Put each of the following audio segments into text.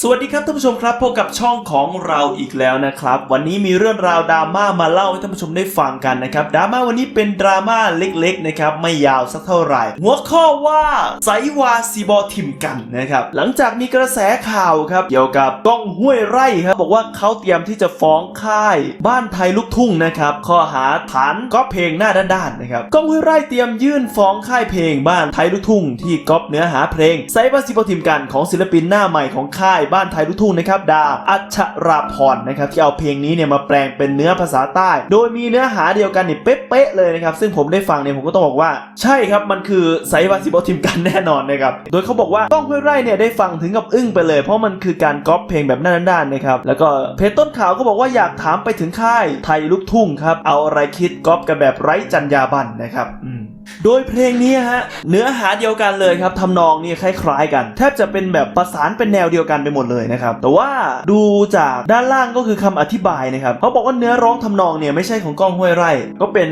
สวัสดีครับท่านผู้ชมครับพบกับช่องของเราอีกแล้วนะครับ วันนี้มีเรื่องราวดราม่ามาเล่าให้ท่านผู้ชมได้ฟังกันนะครับดราม่าวันนี้เป็นดราม่าเล็กๆนะครับไม่ยาวสักเท่าไหร่ หัวข้อว่าไซวาซีบอทิมกันนะครับหลังจากมีกระแสข่าวครับเกี่ยวกับก้องห้วยไร่ครับบอกว่าเขาเตรียมที่จะฟ้องค่าย บ้านไทยลูกทุ่งนะครับข้อหาฐานก๊อปเพลงหน้าด้านๆนะครับก้องห้วยไร่เตรียมยื่นฟ้องค่ายเพลงบ้านไทยลูกทุ่งที่ก๊อปเนื้อหาเพลงไซวาซีบอทิมกันของศิลปินหน้าใหม่ของค่ายบ้านไทยลูกทุ่งนะครับดาอัชราพรนะครับที่เอาเพลงนี้เนี่ยมาแปลงเป็นเนื้อภาษาใต้ โดยมีเนื้อหาเดียวกันเนี่ยเป๊ะๆเลยนะครับซึ่งผมได้ฟังเนี่ยผมก็ต้องบอกว่า ใช่ครับมันคือไซวาซิบอทิมกันแน่นอนนะครับโดยเขาบอกว่าก้องห้วยไร่เนี่ยได้ฟังถึงกับอึ้งไปเลย เพราะมันคือการก๊อปเพลงแบบหน้าด้านๆนะครับแล้วก็เพจต้นข่าวก็บอกว่าอยากถามไปถึงค่ายไทยลูกทุ่งครับเอาอะไรคิดก๊อปกันแบบไร้จรรยาบรรณนะครับอืม โดยเพลงนี้ฮะเนื้อหาเดียวกันเลยครับทำนองนี่คล้ายๆกัน แทบจะเป็นแบบประสานเป็นแนวเดียวกันไปหมดเลยนะครับ แต่ว่าดูจากด้านล่างก็คือคำอธิบายนะครับเขาบอกว่าเนื้อร้องทำนองเนี่ยไม่ใช่ของก้องห้วยไร่ ก็เป็น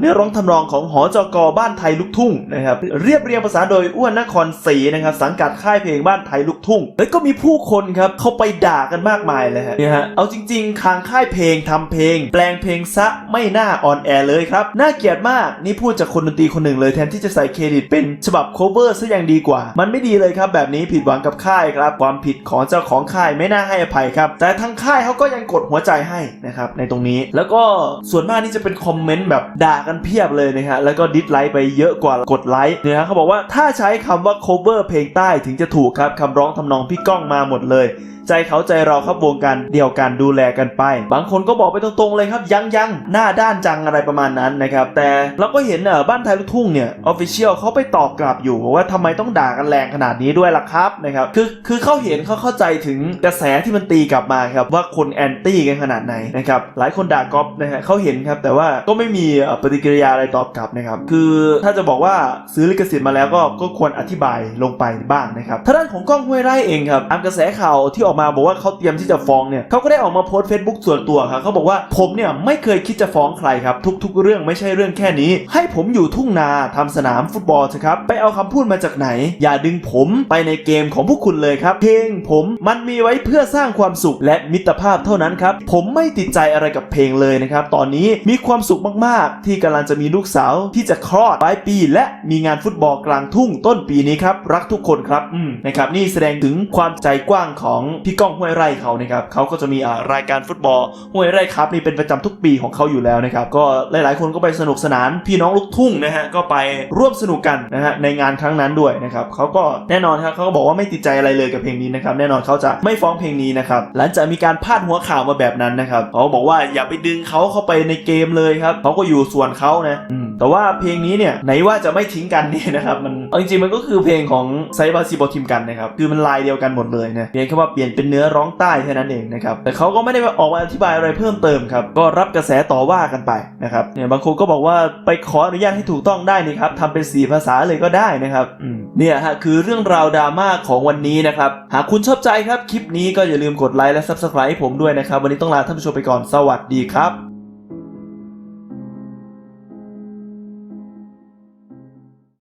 เนื้อร้องทำนองของหอจกบ้านไทยลูกทุ่งนะครับเรียบเรียงภาษาโดยอ้วนนครศรีนะครับสังกัดค่ายเพลงบ้านไทยลูกทุ่งแล้วก็มีผู้คนครับเข้าไปด่ากันมากมายเลยฮะเนี่ยฮะเอาจริงๆทางค่ายเพลงทำเพลง แปลงเพลงซะไม่น่าออนแอร์เลยครับน่าเกลียดมากนี่พูดจากคนดนตรีคนหนึ่งเลยแทนที่จะใส่เครดิตเป็นฉบับโคเวอร์ซะยังดีกว่า มันไม่ดีเลยครับแบบนี้ผิดหวังกับค่ายครับความผิดของเจ้าของค่ายไม่น่าให้อภัยครับ แต่ทางค่ายเขาก็ยังกดหัวใจให้นะครับในตรงนี้ แล้วก็ส่วนมากนี่จะเป็นคอมเมนต์แบบด่ากันเพียบเลยนะฮะแล้วก็ดิสไลค์ไปเยอะกว่ากดไลค์เนี่ยฮะเขาบอกว่าถ้าใช้คำว่า cover เพลงใต้ถึงจะถูกครับคำร้องทำนองพี่ก้องมาหมดเลยใจเขาใจเราครับวงการเดียวกันดูแลกันไป บางคนก็บอกไปตรงๆเลยครับยังยังหน้าด้านจังอะไรประมาณนั้นนะครับ แต่เราก็เห็นเออบ้านไทยลูกทุ่งเนี่ยออฟฟิเชียลเขาไปตอบกลับอยู่บอกว่าทำไมต้องด่ากันแรงขนาดนี้ด้วยล่ะครับนะครับคือคือเขาเห็นเขาเข้าใจถึงกระแสที่มันตีกลับมาครับว่าคนแอนตี้กันขนาดไหนนะครับหลายคนด่าก๊อฟนะฮะเขาเห็นครับแต่ว่าก็ไม่มีเอ่อปฏิกิริยาอะไรตอบกลับนะครับคือถ้าจะบอกว่าซื้อลิขสิทธิ์มาแล้วก็ก็ควรอธิบายลงไปบ้างนะครับทางด้านของก้องห้วยไร่เองครับตามกระแสข่าวที่ออกมาบอกว่าเขาเตรียมที่จะฟ้องเนี่ยเขาก็ได้ออกมาโพสต์เฟซบุ๊กส่วนตัวครับเขาบอกว่าผมเนี่ยไม่เคยคิดจะฟ้องใครครับทุก ๆ เรื่องไม่ใช่เรื่องแค่นี้ ให้ผมอยู่ทุ่งนาทำสนามฟุตบอลเถอะครับ ไปเอาคำพูดมาจากไหน อย่าดึงผมไปในเกมของพวกคุณเลยครับ เพลงผมมันมีไว้เพื่อสร้างความสุขและมิตรภาพเท่านั้นครับ ผมไม่ติดใจอะไรกับเพลงเลยนะครับ ตอนนี้มีความสุขมากๆ ที่กำลังจะมีลูกสาวที่จะคลอดปลายปี และมีงานฟุตบอลกลางทุ่งต้นปีนี้ครับ รักทุกคนครับอืมนะครับนี่แสดงถึงความใจกว้างของพี่ก้องห้วยไร่เขานะครับเขาก็จะมีรายการฟุตบอลห้วยไร่ครับนี่เป็นประจำทุกปีของเขาอยู่แล้วนะครับก็หลายๆ คนก็ไปสนุกสนานพี่น้องลูกทุ่งนะฮะก็ไปร่วมสนุกกันนะฮะในงานครั้งนั้นด้วยนะครับเขาก็แน่นอนครับเขาก็บอกว่าไม่ติดใจอะไรเลยกับเพลงนี้นะครับแน่นอนเขาจะไม่ฟ้องเพลงนี้นะครับหลังจากมีการพาดหัวข่าวมาแบบนั้นนะครับเขาบอกว่าอย่าไปดึงเขาเข้าไปในเกมเลยครับเขาก็อยู่ส่วนเขานะแต่ว่าเพลงนี้เนี่ยไหนว่าจะไม่ทิ้งกันเนี่ยนะครับมันเอาจริงๆมันก็คือเพลงของไซบาซิบอทิมกันนะครับคือมันลายเดียวกันหมดเลยนะเพียงแค่ว่าเปลี่ยนเป็นเนื้อร้องใต้แค่นั้นเองนะครับแต่เขาก็ไม่ได้ออกมาอธิบายอะไรเพิ่มเติมครับก็รับกระแสต่อว่ากันไปนะครับเนี่ยบางคนก็บอกว่าไปขออนุญาตให้ถูกต้องได้นี่ครับทำเป็นสีภาษาเลยก็ได้นะครับอืมเนี่ยฮะคือเรื่องราวดราม่าของวันนี้นะครับ หากคุณชอบใจครับ คลิปนี้ก็อย่าลืมกดไลค์และ Subscribe ให้ผมด้วยนะครับ วันนี้ต้องลาท่านผู้ชมไปก่อนสวัสดีครับ